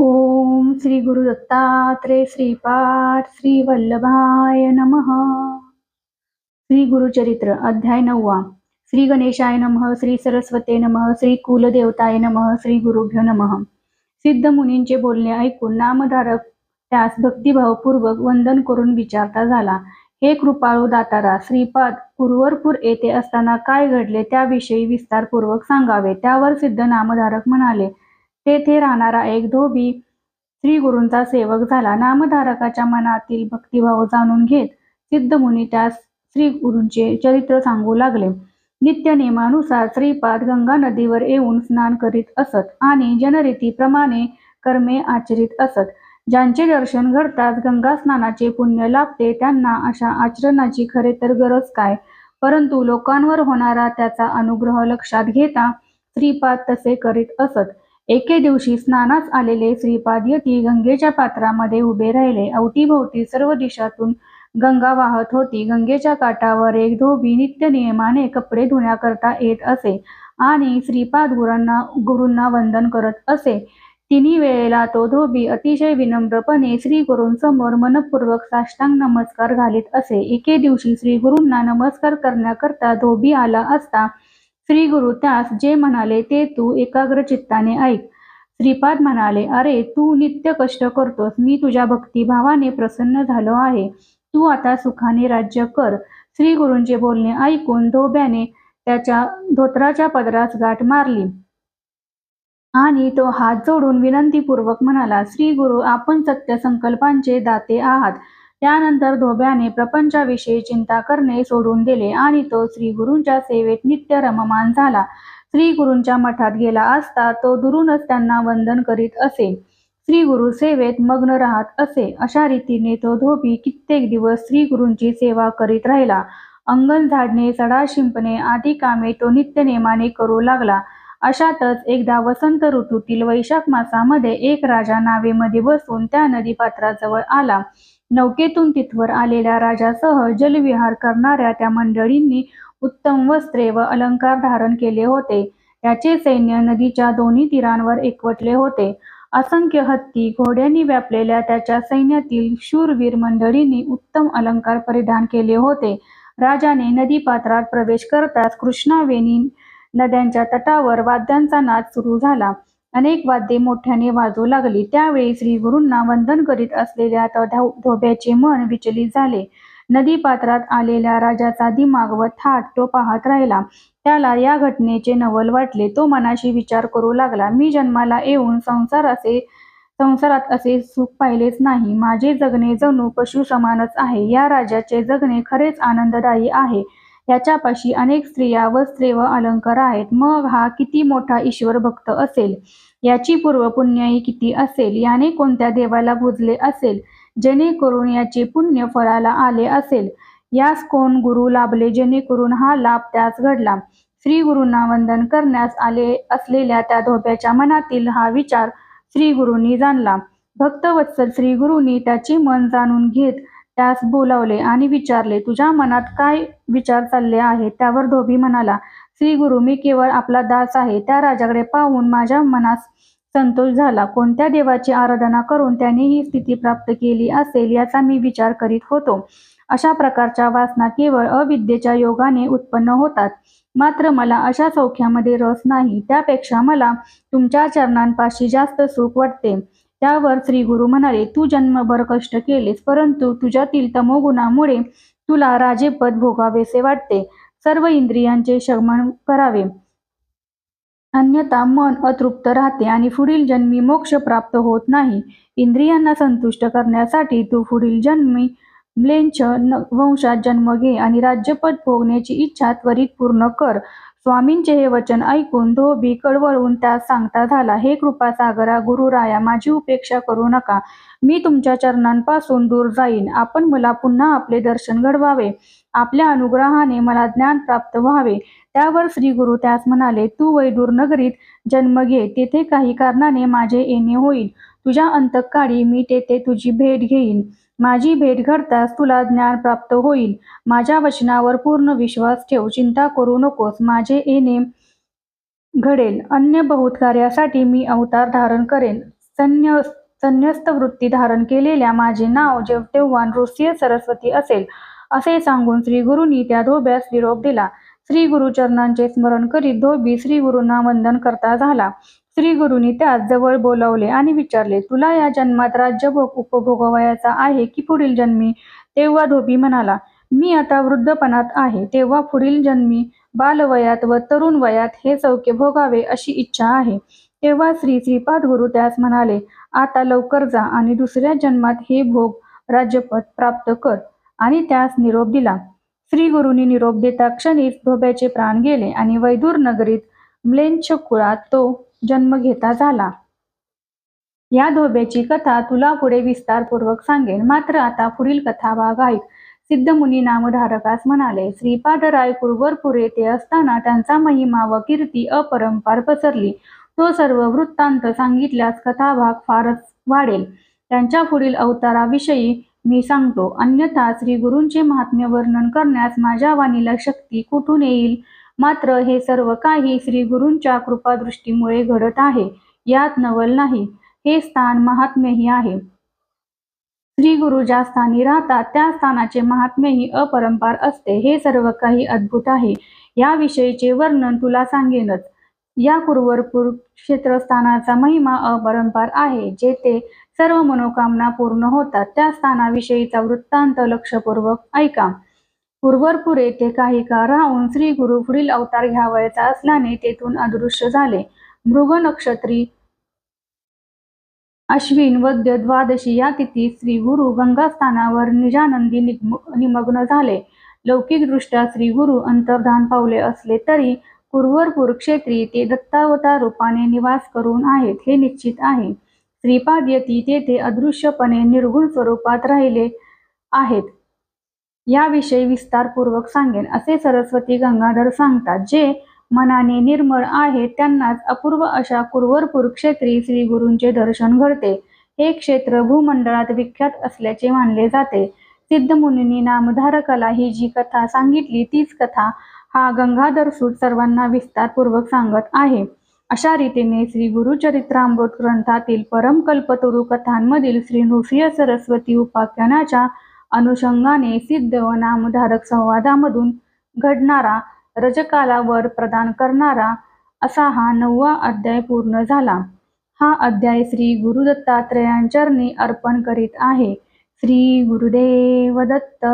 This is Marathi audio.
ओम श्री गुरु दत्तात्रे श्रीपाठ श्री वल्लभाय नमः. श्री गुरुचरित्र अध्याय नववा. श्री गणेशाय नमः श्री सरस्वते नमः श्री कुलदेवताय नमः श्री गुरुभ्यो नमः. सिद्ध मुनींचे बोलणे ऐकून नामधारक त्यास भक्तिभावपूर्वक वंदन करून विचारता झाला. हे कृपाळू दातारा श्रीपाद कुरवरपूर येथे असताना काय घडले त्याविषयी विस्तारपूर्वक सांगावे. त्यावर सिद्ध नामधारक म्हणाले तेथे राहणारा एक धोबी श्री गुरूंचा सेवक झाला. नामधारकाच्या मनातील भक्तिभाव जाणून घेत सिद्धमुनी त्यास श्री गुरूंचे चरित्र सांगू लागले. नित्य नियमानुसार श्रीपाद गंगा नदीवर येऊन स्नान करीत असत आणि जनरीतीप्रमाणे कर्मे आचरित असत. ज्यांचे दर्शन घडताच गंगा स्नानाचे पुण्य लाभते त्यांना अशा आचरणाची खरे तर गरज काय? परंतु लोकांवर होणारा त्याचा अनुग्रह लक्षात घेता श्रीपाद तसे करीत असत. एके दिवशी स्नानास आलेले श्रीपाद यती गंगेच्या पात्रामध्ये उभे राहिले. अवतीभोवती सर्व दिशातून गंगा वाहत होती. गंगेच्या काठावर एक धोबी नित्य नियमाने कपडे धुण्याकरता येत असे आणि श्रीपाद गुरांना गुरूंना वंदन करत असे. तिन्ही वेळेला तो धोबी अतिशय विनम्रपणे श्री गुरूंसमोर मनपूर्वक साष्टांग नमस्कार घालीत असे. एके दिवशी श्री गुरूंना नमस्कार करण्याकरता धोबी आला असता श्री गुरु त्यास जे म्हणाले ते तू एकाग्र चित्ताने ऐक. श्रीपाद म्हणाले अरे तू नित्य कष्ट करतोस. मी तुझ्या भक्तिभावाने प्रसन्न झालो आहे. तू आता सुखाने राज्य कर. श्री गुरूंचे बोलणे ऐकून धोब्याने त्याच्या धोत्राच्या पदरास गाठ मारली. आणि तो हात जोडून विनंतीपूर्वक म्हणाला श्री गुरु आपण सत्य संकल्पांचे दाते आहात. त्यानंतर धोब्याने प्रपंचाविषयी चिंता करणे सोडून दिले आणि तो श्री गुरूंच्या सेवेत नित्य रममान झाला. श्री गुरूंच्या मठात गेला असता तो दुरूनच त्यांना वंदन करीत असे. श्री गुरु सेवेत मग्न राहत असे. अशा रीतीने तो धोबी कित्येक दिवस श्री गुरूंची सेवा करीत राहिला. अंगण झाडणे सडा शिंपणे आदी कामे तो नित्य नेमाने करू लागला. अशातच एकदा वसंत ऋतूतील वैशाख मासामध्ये एक राजा नावेमध्ये बसून त्या नदीपात्राजवळ आला. नौकेतून तिथवर आलेल्या राजासह जलविहार करणाऱ्या त्या मंडळींनी उत्तम वस्त्रे व अलंकार धारण केले होते. त्याचे सैन्य नदीच्या दोन्ही तीरांवर एकवटले होते. असंख्य हत्ती घोड्यांनी व्यापलेल्या त्याच्या सैन्यातील शूरवीर मंडळींनी उत्तम अलंकार परिधान केले होते. राजाने नदीपात्रात प्रवेश करताच कृष्णावेणी नद्यांच्या तटावर वाद्यांचा नाद सुरू झाला. अनेक वाद्ये मोठ्याने वाजू लागली. त्यावेळी श्री गुरूंना वंदन करीत असलेल्या धोब्याचे मन विचलित झाले. नदी पात्रात आलेल्या राजाचा दिमाग व थाट तो पाहत राहिला. त्याला या घटनेचे नवल वाटले. तो मनाशी विचार करू लागला मी जन्माला येऊन संसार असे संसारात असे सुख पाहिलेच नाही. माझे जगणे जणू पशु समानच आहे. या राजाचे जगणे खरेच आनंददायी आहे. याच्यापाशी अनेक स्त्रिया वस्त्रे व अलंकार आहेत. मग हा किती मोठा ईश्वर भक्त असेल? याची पूर्व पुण्यही किती असेल? याने कोणत्या देवाला भुजले असेल? जेणेकरून याचे पुण्य फळाला आले असेल? यास कोण गुरु लाभले? जेणेकरून हा लाभ त्यास घडला. श्री गुरूंना वंदन करण्यास आले असलेल्या त्या धोप्याच्या मनातील हा विचार श्री गुरूंनी जाणला. भक्तवत्सल श्री गुरूंनी त्याचे मन जाणून घेत त्यास बोलावले आणि विचारले तुझ्या मनात काय विचार चालले आहेत? त्यावर धोबी म्हणाला श्री गुरु मी केवळ आपला दास आहे. त्या राजाकडे पाहून माझ्या मनास संतोष झाला. कोणत्या देवाची आराधना करून त्याने ही स्थिती प्राप्त केली असेल याचा मी विचार करीत होतो. अशा प्रकारच्या वासना केवळ अविद्येच्या योगाने उत्पन्न होतात. मात्र मला अशा सौख्यामध्ये रस नाही. त्यापेक्षा मला तुमच्या चरणांपाशी जास्त सुख वाटते. त्यावर श्री गुरु म्हणाले तू जन्मभर कष्ट केलेस परंतु तुझ्यातील तमोगुणामुळे तुला राजेपद भोगावेसे वाटते. सर्व इंद्रियांचे शमन करावे. अन्यथा मन अतृप्त राहते आणि पुढील जन्मी मोक्ष प्राप्त होत नाही. इंद्रियांना संतुष्ट करण्यासाठी तू पुढील जन्मी म्लेंच वंशात जन्म घे आणि राज्यपद भोगण्याची इच्छा त्वरित पूर्ण कर. स्वामींचे हे वचन ऐकून धोबी कळवळून त्यास सांगता झाला हे कृपासागरा गुरुराया माझी उपेक्षा करू नका. मी तुमच्या चरणांपासून दूर जाईन. आपण मला पुन्हा आपले दर्शन घडवावे. आपल्या अनुग्रहाने मला ज्ञान प्राप्त व्हावे. त्यावर श्री गुरु त्यास म्हणाले तू वैदूर नगरीत जन्म घे. तेथे काही कारणाने माझे येणे होईल. तुझ्या अंतकाळी मी तेथे तुझी भेट घेईन. माझी भेट घडताच तुला ज्ञान प्राप्त होईल. माझ्या वचनावर पूर्ण विश्वास ठेव. चिंता करू नकोस. माझे येणे घडेल. अन्य बहुत कार्यासाठी मी अवतार धारण करेन. संन्य संन्यस्त वृत्ती धारण केलेल्या माझे नाव जेव तेव्हा नृसिंह सरस्वती असेल. असे सांगून श्री गुरुंनी त्या धोब्यास निरोप दिला. श्री गुरुचरणांचे स्मरण करीत धोबी श्री गुरुंना वंदन करता झाला. श्री गुरुंनी त्यास जवळ बोलावले आणि विचारले तुला या जन्मात राज्यभोग उपभोगवायचा आहे की पुढील जन्मी? तेव्हा धोबी म्हणाला मी आता वृद्धपणात आहे तेव्हा पुढील जन्मी बालवयात व तरुण वयात हे चौके भोगावे अशी इच्छा आहे. तेव्हा श्री श्रीपाद गुरु त्यास म्हणाले आता लवकर जा आणि दुसऱ्या जन्मात हे भोग राज्यपद प्राप्त कर. आणि त्यास निरोप दिला. श्री गुरुनी निरोप देता क्षणीच धोब्याचे प्राण गेले आणि वैदूर नगरीत म्लेंछ कुळात तो जन्म घेता झाला. या धोब्याची कथा तुला पुढे विस्तारपूर्वक सांगेन. मात्र आता पुढील कथा भाग ऐक. सिद्धमुनी नामधारकास म्हणाले श्रीपादराय कुरवरपूर येथे असताना त्यांचा महिमा व कीर्ती अपरंपार पसरली. तो सर्व वृत्तांत सांगितल्यास कथाभाग फारच वाढेल. त्यांच्या पुढील अवताराविषयी मी सांगतो. अन्यथा श्री गुरूंचे महात्म्य वर्णन करण्यास माझ्या वाणीला शक्ती कुठून येईल? मात्र हे सर्व काही श्री गुरूंच्या कृपादृष्टीमुळे घडत आहे यात नवल नाही. हे स्थान महात्म्यही आहे. श्री गुरु ज्या स्थानी राहतात त्या स्थानाचे महात्म्यही अपरंपार असते. हे सर्व काही अद्भुत आहे. याविषयीचे वर्णन तुला सांगेनच. या कुरवरपूर क्षेत्रस्थानाचा महिमा अपरंपार आहे जेथे सर्व मनोकामना पूर्ण होतात. त्या स्थानाविषयीचा वृत्तांत लक्षपूर्वक ऐका. पूर्वरपूर येथे काही काळ राहून श्री गुरु पुढील अवतार घ्यावयाचा असल्याने तेथून अदृश्य झाले. मृग नक्षत्री अश्विन वद्य द्वादशी या तिथी श्री गुरु गंगास्थानावर निजानंदी निमग्न झाले. लौकिकदृष्ट्या श्री गुरु अंतर्धान पावले असले तरी कुरवरपूर क्षेत्री ते दत्तावतार रूपाने निवास करून आहेत हे निश्चित आहे. श्रीपाद यती तेथे अदृश्यपणे निर्गुण स्वरूपात राहिले आहेत. याविषयी विस्तारपूर्वक सांगेन. असे सरस्वती गंगाधर सांगतात जे मनाने निर्मळ आहे त्यांनाच अपूर्व अशा कुरवरपूर क्षेत्री श्री गुरूंचे दर्शन घडते. हे क्षेत्र भूमंडळात विख्यात असल्याचे मानले जाते. सिद्धमुनींनी नामधारकाला ही जी कथा सांगितली तीच कथा हा गंगाधर सूत सर्वांना विस्तारपूर्वक सांगत आहे. अशा रीतीने श्री गुरुचरित्रामृत ग्रंथातील परमकल्पतरू कथांमधील श्री नृसिंह सरस्वती उपाख्यानाच्या अनुषंगाने सिद्ध व नामधारक संवादामधून घडणारा रजकाला वर प्रदान करणारा असा हा नववा अध्याय पूर्ण झाला. हा अध्याय श्री गुरुदत्तात्रयांचरणी अर्पण करीत आहे. श्री गुरुदेव दत्त